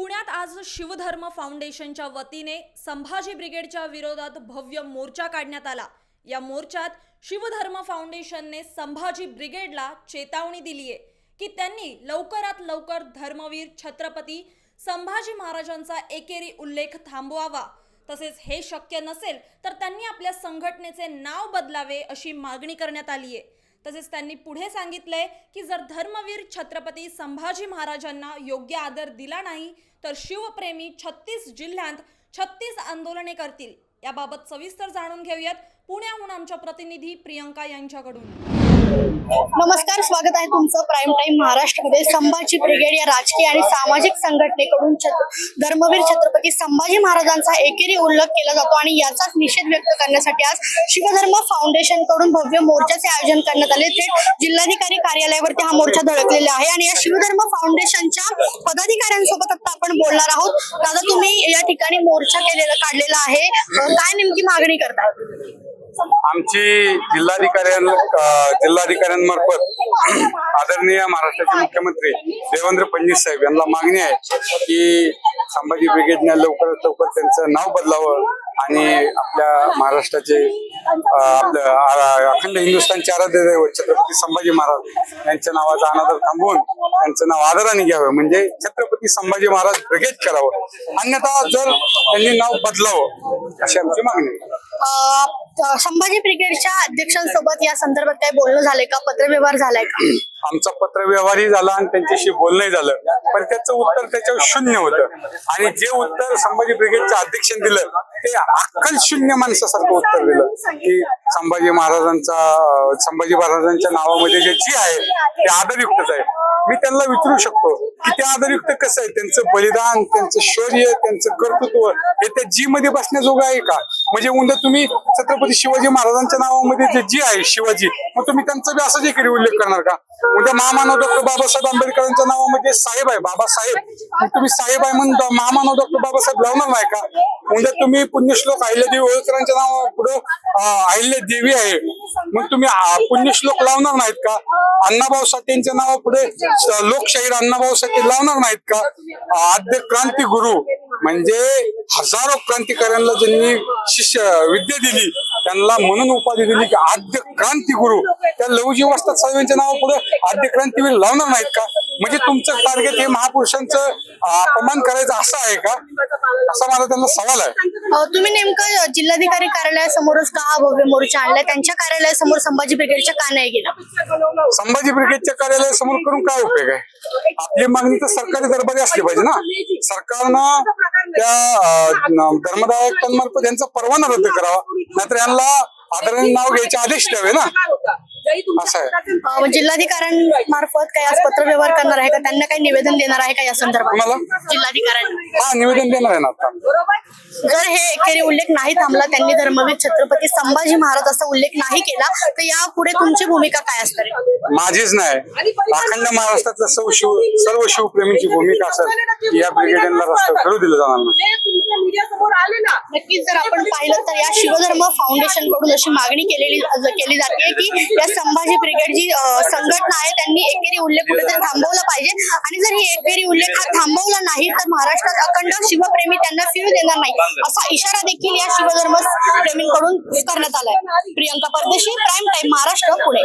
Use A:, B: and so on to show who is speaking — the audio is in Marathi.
A: पुण्यात आज शिवधर्म फाउंडेशनच्या वतीने संभाजी ब्रिगेडच्या विरोधात भव्य मोर्चा काढण्यात आला. या मोर्चात शिवधर्म फाउंडेशनने संभाजी ब्रिगेडला चेतावणी दिली आहे की त्यांनी लवकरात लवकर धर्मवीर छत्रपती संभाजी महाराजांचा एकेरी उल्लेख थांबवावा. तसेच हे शक्य नसेल तर त्यांनी आपल्या संघटनेचे नाव बदलावे अशी मागणी करण्यात आली आहे. तसेच त्यांनी पुढे सांगितलंय की जर धर्मवीर छत्रपती संभाजी महाराजांना योग्य आदर दिला नाही तर शिवप्रेमी छत्तीस जिल्ह्यांत छत्तीस आंदोलने करतील. याबाबत सविस्तर जाणून घेऊयात पुण्याहून आमच्या प्रतिनिधी प्रियंका यांच्याकडून.
B: नमस्कार स्वागत आहे तुमचं प्राईम टाइम महाराष्ट्रामध्ये. संभाजी ब्रिगेड या राजकीय आणि सामाजिक संघटनेकडून धर्मवीर छत्रपती संभाजी महाराजांचा एकेरी उल्लेख केला जातो आणि याचाच निषेध व्यक्त करण्यासाठी आज शिवधर्म फाउंडेशनकडून भव्य मोर्चाचे आयोजन करण्यात आले. ते जिल्हाधिकारी कार्यालयावरती हा मोर्चा धडकलेला आहे आणि या शिवधर्म फाउंडेशनच्या पदाधिकाऱ्यांसोबत आता आपण बोलणार आहोत. दादा तुम्ही या ठिकाणी मोर्चा केलेला काढलेला आहे. काय नेमकी मागणी करता
C: आमची जिल्हाधिकाऱ्यां जिल्हाधिकाऱ्यांमार्फत आदरणीय महाराष्ट्राचे मुख्यमंत्री देवेंद्र फडणवीस साहेब यांना मागणी आहे की संभाजी ब्रिगेडने लवकरात लवकर त्यांचं नाव बदलावं. आणि आपल्या महाराष्ट्राचे अखंड हिंदुस्थानचे आराध्य दैवत छत्रपती संभाजी महाराज यांच्या नावाचा अनादर थांबवून त्यांचं नाव आदराने घ्यावं. म्हणजे छत्रपती संभाजी महाराज ब्रिगेड करावं. अन्यथा जर त्यांनी नाव बदलावं अशी आमची मागणी
B: संभाजी ब्रिगेडच्या अध्यक्षांसोबत या संदर्भात काही बोलणं झालंय का? पत्रव्यवहार झालाय का?
C: आमचा पत्रव्यवहारही झाला आणि त्यांच्याशी बोलणंही झालं. पण त्याचं उत्तर त्याच्यावर शून्य होतं. आणि जे उत्तर संभाजी ब्रिगेडच्या अध्यक्षांनी दिलं ते अक्कल शून्य माणसासारखं उत्तर दिलं. की संभाजी महाराजांचा संभाजी महाराजांच्या नावामध्ये जे जी आहे ते आदरयुक्तच आहे. मी त्यांना विचारू शकतो की ते आदरयुक्त कसं आहे? त्यांचं बलिदान त्यांचं शौर्य त्यांचं कर्तृत्व हे त्या जी मध्ये बसण्याजोगं आहे का? म्हणजे उद्या तुम्ही छत्रपती शिवाजी महाराजांच्या नावामध्ये जे जी आहे शिवाजी मग तुम्ही त्यांचा बी असाच एकेरी उल्लेख करणार का? उद्या महामानव डॉक्टर बाबासाहेब आंबेडकरांच्या नावामध्ये साहेब आहे बाबासाहेब. मग तुम्ही साहेब आहे म्हणून महामानव डॉक्टर बाबासाहेब लावणार नाही का? उद्या तुम्ही पुण्यश्लोक अहिल्यादेवी होळकरांच्या नावा पुढे अहिल्या देवी आहे. मग तुम्ही पुण्यश्लोक लावणार नाहीत का? अण्णाभाऊ साठेंच्या नावापुढे स- लोकशाहीर अण्णाभाऊ साठे लावणार नाहीत का? आद्य क्रांती गुरु. म्हणजे हजारो क्रांतिकाऱ्यांना ज्यांनी शिष्य विद्या दिली त्यांना म्हणून उपाधी दिली की आद्य क्रांती गुरु. त्या लहुजी वस्तात साहेबांच्या नावापुढे आद्य क्रांतीवीर लावणार नाहीत का? म्हणजे तुमचं टार्गेट हे महापुरुषांचं अपमान करायचं असं आहे का? असा माझा त्यांना सवाल आहे.
B: तुम्ही नेमकं जिल्हाधिकारी कार्यालयासमोरच का हा भव्य मोर्चा आणलाय? त्यांच्या कार्यालयासमोर संभाजी ब्रिगेडच्या का नाही गेला?
C: संभाजी ब्रिगेडच्या कार्यालयासमोर करून काय उपयोग आहे? आपली मागणी तर सरकारी दरबारी असली पाहिजे ना. सरकारनं त्या अं, न- धर्मदायकांमार्फत यांचा परवाना रद्द करावा. नाहीतर यांना आदरणीय नाव घ्यायचे आदेश द्यावे ना. असं आहे.
B: जिल्हाधिकाऱ्यांमार्फत काही आज पत्रव्यवहार करणार आहे का? त्यांना काही निवेदन देणार आहे का या संदर्भात?
C: कोणाला?
B: जिल्हाधिकाऱ्यांना.
C: हा निवेदन देणार आहे ना आता.
B: जर हे एकेरी उल्लेख नाही थांबला त्यांनी धर्मवीर छत्रपती संभाजी महाराज असा उल्लेख नाही केला तर यापुढे तुमची भूमिका काय असणार आहे?
C: माझीच नाही. अखंड महाराष्ट्रातल्या सर्व शिव सर्व शिवप्रेमींची भूमिका असेल की या ब्रिगेडला रस्ता खेळू दिलं जाणार नाही.
B: नक्कीच जर आपण पाहिलं तर या शिवधर्म फाउंडेशनकडून अशी मागणी केलेली केली जाते की या संभाजी ब्रिगेड जी संघटना आहे त्यांनी एकेरी उल्लेख कुठेतरी थांबवला पाहिजे. आणि जर ही एकेरी उल्लेख हा थांबवला नाही तर महाराष्ट्रात अखंड शिवप्रेमी त्यांना फिरू देणार नाही. असा इशारा देखील या शिवधर्म प्रेमींकडून करण्यात आलाय. प्रियंका परदेशी प्राईम टाइम महाराष्ट्र पुणे.